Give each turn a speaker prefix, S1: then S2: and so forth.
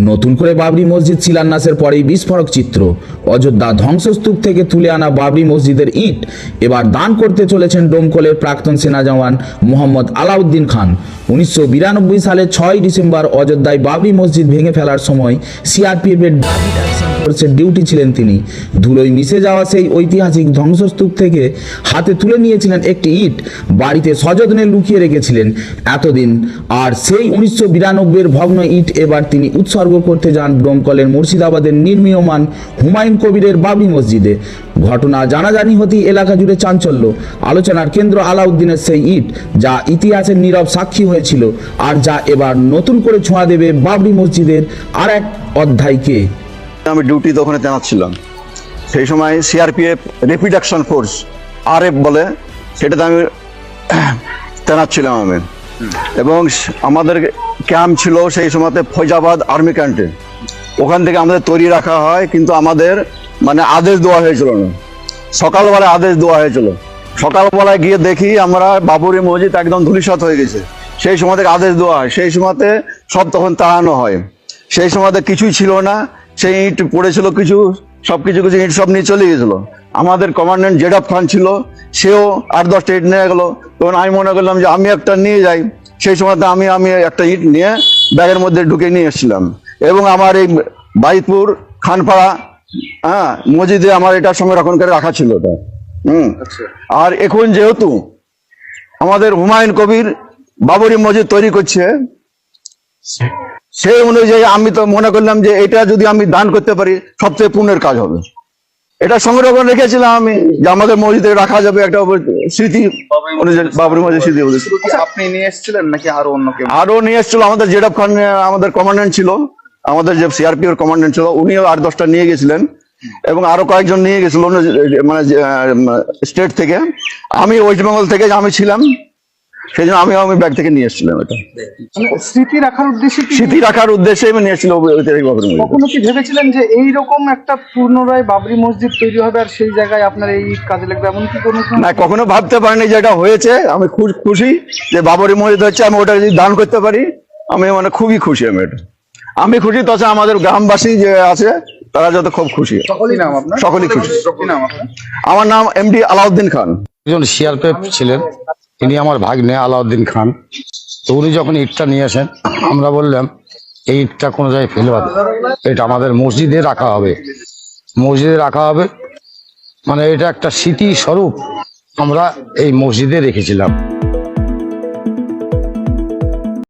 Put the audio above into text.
S1: নতুন করে বাবরি মসজিদ শিলান্যাসের পরেই বিস্ফোরক চিত্র। অযোধ্যা ধ্বংসস্তূপ থেকে তুলে আনা বাবরি মসজিদের ইট এবার দান করতে চলেছেন ডোমকলের প্রাক্তন সেনা জওয়ান মোহাম্মদ আলাউদ্দিন খান। উনিশশো বিরানব্বই সালের ছয় ডিসেম্বর অযোধ্যায় বাবরি মসজিদ ভেঙে ফেলার সময় সিআরপিএফের ফোর্সের ডিউটি ছিলেন তিনি। ধুলোয় মিশে যাওয়া সেই ঐতিহাসিক ধ্বংসস্তূপ থেকে হাতে তুলে নিয়েছিলেন একটি ইট। বাড়িতে সযত্নে লুকিয়ে রেখেছিলেন। এতদিন আর সেই উনিশশো বিরানব্বইয়ের ভগ্ন ইট এবার তিনি উৎসর্গ করতে যান ডোমকলের মুর্শিদাবাদের নির্মীয়মান হুমায়ুন কবিরের বাবরি মসজিদে। ঘটনা জানাজানি হতেই এলাকা জুড়ে চাঞ্চল্য। আলোচনার কেন্দ্র আলাউদ্দিনের সেই ইট, যা ইতিহাসের নীরব সাক্ষী হয়েছিল আর যা এবার নতুন করে ছোঁয়া দেবে বাবরি মসজিদের আর এক অধ্যায়কে।
S2: আমি ডিউটিতে ওখানে তৈনাত ছিলাম সেই সময় CRPF rapid action force R F বলে, সেটাতে আমি তৈনাত ছিলাম আমি। এবং আমাদের ক্যাম্প ছিল সেই সময়তে ফৈজাবাদ আর্মি ক্যান্টে ওখান থেকে আমাদের তৈরি রাখা হয়, কিন্তু আমাদের মানে আদেশ দেওয়া হয়েছিল না। সকালবেলায় আদেশ দেওয়া হয়েছিল। সকালবেলায় গিয়ে দেখি আমরা বাবুরি মসজিদ একদম ধূলিসাৎ হয়ে গেছে। সেই সময় থেকে আদেশ দেওয়া হয়। সেই সময়তে সব তখন তাড়ানো হয়। সেই সময়তে কিছুই ছিল না। সেই ইট পড়েছিল কিছু সব কিছু কিছু ইট সব নিয়ে চলে গেছিল। আমাদের কমান্ডেন্ট জেডাব খান ছিল সেও আট দশটা ইট নিয়ে গেলো। তখন আমি মনে করলাম যে আমি একটা নিয়ে যাই। সেই সময়তে আমি আমি একটা ইট নিয়ে ব্যাগের মধ্যে ঢুকে নিয়ে এসেছিলাম। এবং আমার এই বাইতপুর খানপাড়া হ্যাঁ মসজিদে আমার এটা সংরক্ষণ করে রাখা ছিল ওটা হুম। আর এখন যেহেতু আমাদের হুমায়ুন কবির বাবরি মসজিদ তৈরি করছে সেই অনুযায়ী আমি তো মনে করলাম যে এটা যদি আমি দান করতে পারি সবচেয়ে পুণ্যের কাজ হবে। এটা সংরক্ষণ রেখেছিলাম আমি যে আমাদের মসজিদে রাখা যাবে একটা স্মৃতি বাবরি মসজিদ স্মৃতি
S3: আপনি নিয়ে এসেছিলেন নাকি আরও অন্য কেউ?
S2: আরও নিয়ে এসেছিল আমাদের জেডাব খান আমাদের কমান্ডেন্ট ছিল আমাদের যে সিআরপি এর কমান্ডেন্ট ছিল উনিও আট দশটা নিয়ে গেছিলেন। এবং আরও কয়েকজন নিয়ে গেছিল মানে স্টেট থেকে। আমি ওয়েস্ট বেঙ্গল থেকে আমি ছিলাম। সেই জন্য আমি আমি ব্যাগ থেকে নিয়ে এসেছিলাম এটা।
S3: মানে স্মৃতি রাখার উদ্দেশ্যে
S2: স্মৃতি রাখার উদ্দেশ্যে আমি নিয়ে এসেছিলাম ঐতিহাসিক বাবরি মসজিদ।
S3: কখনো কি ভেবেছিলেন যে এই রকম একটা পুনরায় বাবরি মসজিদ তৈরি হবে আর সেই জায়গায় আপনার এই কাজে লাগবে? এমন কি কোনো
S2: না কখনো ভাবতে পারিনি যে এটা হয়েছে। আমি খুব খুশি যে বাবরি মসজিদ হচ্ছে আমি ওটা যদি দান করতে পারি আমি মানে খুবই খুশি আমি এটা। আমি খুশি তাছাড়া আমাদের গ্রামবাসী যে আছে তারা যত খুব খুশি।
S3: সকলই নাম আপনার?
S2: সকলেই খুশি।
S3: কি নাম আপনার?
S2: আমার নাম এমডি আলাউদ্দিন খান।
S4: একজন সিআরপিএফ ছিলেন। তিনি আমার ভাগ্নে আলাউদ্দিন খান। তো উনি যখন ইটটা নিয়ে আসেন, আমরা বললাম, এই ইটটা কোনো জায়গায় ফেলবা। এটা আমাদের মসজিদে রাখা হবে। মসজিদে রাখা হবে। মানে এটা একটা স্মৃতি স্বরূপ আমরা এই মসজিদে রেখেছিলাম।